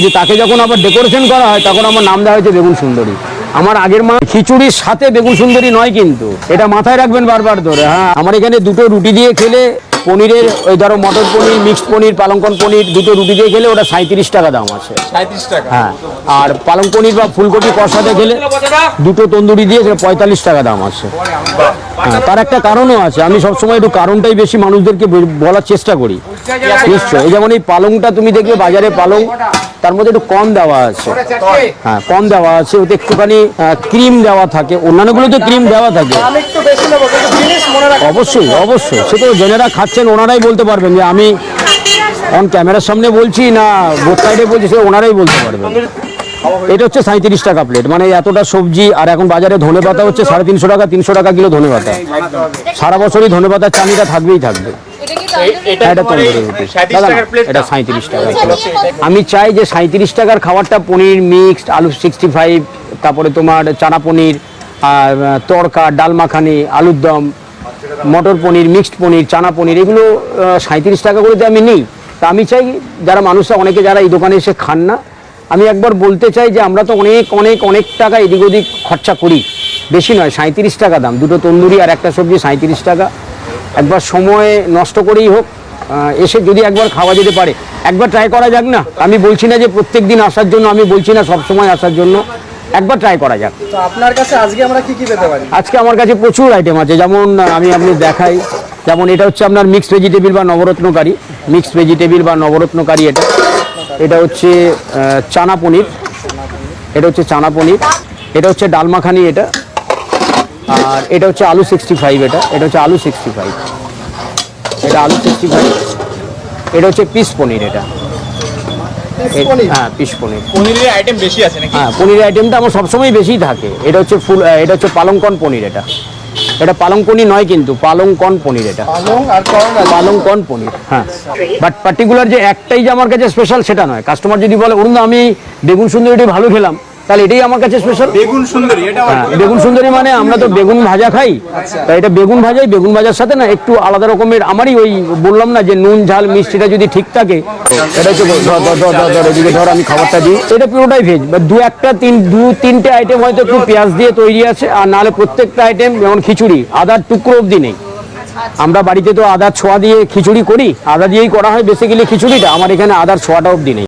কিন্তু তাকে যখন আবার ডেকোরেশন করা হয় তখন আমার নাম দেওয়া হয়েছে বেগুন সুন্দরী। আমার আগের মা খিচুড়ির সাথে বেগুন সুন্দরী নয় কিন্তু। এটা মাথায় রাখবেন বারবার ধরে হ্যাঁ। আমার এখানে দুটো রুটি দিয়ে খেলে পনিরের ওই ধরো মটর পনির মিক্সড পনির পালঙ্কন পনির দুটো রুটি দিয়ে খেলে ওটা সাঁত্রিশ টাকা দাম আছে। সাঁত্রিশ টাকা? হ্যাঁ। আর পালং পনির বা ফুলকপি কষাতে গেলে দুটো তন্দুরি দিয়ে সেটা পঁয়তাল্লিশ টাকা দাম আছে। হ্যাঁ তার একটা কারণও আছে। আমি সবসময় একটু কারণটাই বেশি মানুষদেরকে বলার চেষ্টা করি। নিশ্চয় এই যেমন এই পালংটা তুমি দেখবে বাজারে পালং তার মধ্যে একটু কম দেওয়া আছে। হ্যাঁ কম দেওয়া আছে ওতে একটুখানি ক্রিম দেওয়া থাকে অন্যান্যগুলো তো ক্রিম দেওয়া থাকে। অবশ্যই অবশ্যই। সে তো যারা খাচ্ছেন ওনারাই বলতে পারবেন যে আমি অন ক্যামেরার সামনে বলছি না বোথ সাইডে বলছি সে ওনারাই বলতে পারবেন। এটা হচ্ছে সাঁত্রিশ টাকা প্লেট মানে এতটা সবজি আর এখন বাজারে ধনে পাতা হচ্ছে সাড়ে তিনশো টাকা তিনশো টাকা কিলো ধনে পাতা সারা বছরই ধনে পাতার চানিটা থাকবেই থাকবে। এটা এটা তোমার এই তন্দুরি রুটি। 37 দাদা না, টাকার প্লেট এটা সাঁত্রিশ টাকা। আমি চাই যে সাঁত্রিশ টাকার খাবারটা পনির মিক্সড আলু সিক্সটি ফাইভ তারপরে তোমার চানা পনির তড়কা ডাল মাখানি আলুর দম মটর পনির মিক্সড পনির চানা পনির এগুলো সাঁত্রিশ টাকা করে আমি নিই। তা আমি চাই যারা মানুষরা অনেকে যারা এই দোকানে এসে খান না আমি একবার বলতে চাই যে আমরা তো অনেক অনেক অনেক টাকা এদিক ওদিক খরচা করি। বেশি নয় সাঁত্রিশ টাকা দাম। দুটো তন্দুরি আর একটা সবজি সাঁত্রিশ টাকা। একবার সময় নষ্ট করেই হোক এসে যদি একবার খাওয়া যেতে পারে একবার ট্রাই করা যাক না। আমি বলছি না যে প্রত্যেক দিন আসার জন্য আমি বলছি না সব সময় আসার জন্য একবার ট্রাই করা যাক। তো আপনার কাছে আজকে আমরা কি কি পেতে পারি? আজকে আমার কাছে প্রচুর আইটেম আছে যেমন আমি আপনি দেখাই যেমন এটা হচ্ছে আপনার মিক্সড ভেজিটেবিল বা নবরত্নকারী মিক্সড ভেজিটেবিল বা নবরত্নকারী এটা। এটা হচ্ছে চানা পনির এটা হচ্ছে চানা পনির এটা হচ্ছে ডাল মাখানি এটা। আর এটা হচ্ছে আলু সিক্সটি ফাইভ এটা এটা হচ্ছে আলু সিক্সটি ফাইভ এটা আলু সিক্সটি ফাইভ এটা হচ্ছে পিস পনির এটা। হ্যাঁ পিস পনির। পনিরের আইটেম বেশি আছে নাকি? হ্যাঁ পনিরের আইটেমটা আমার সবসময় বেশিই থাকে। এটা হচ্ছে ফুল এটা হচ্ছে পালংকন পনির এটা। এটা পালং পনির নয় কিন্তু পালংকন পনির এটা। পালং আর করন আছে পালংকন পনির হ্যাঁ। বাট পার্টিকুলার যে একটাই যে আমার কাছে স্পেশাল সেটা নয়। কাস্টমার যদি বলে অরুণ আমি বেগুন সুন্দরীটি ভালো খেলাম। তাহলে এটাই আমার কাছে স্পেশাল বেগুন সুন্দরী এটা হ্যাঁ বেগুন সুন্দরী মানে আমরা তো বেগুন ভাজা খাই। তাই এটা বেগুন ভাজাই বেগুন ভাজার সাথে না একটু আলাদা রকমের আমারই ওই বললাম না যে নুন ঝাল মিষ্টিটা যদি ঠিক থাকে এটা হচ্ছে এদিকে ধর আমি খাবারটা দিই। এটা পুরোটাই ভেজ বা দু একটা তিন দু তিনটে আইটেম হয়তো একটু পেঁয়াজ দিয়ে তৈরি আছে আর নাহলে প্রত্যেকটা আইটেম যেমন খিচুড়ি আদার টুকরো অবধি নেই। আমরা বাড়িতে তো আদার ছোঁয়া দিয়ে খিচুড়ি করি আদা দিয়েই করা হয় বেসিক্যালি খিচুড়িটা আমার এখানে আদার ছোঁয়াটা অবধি নেই।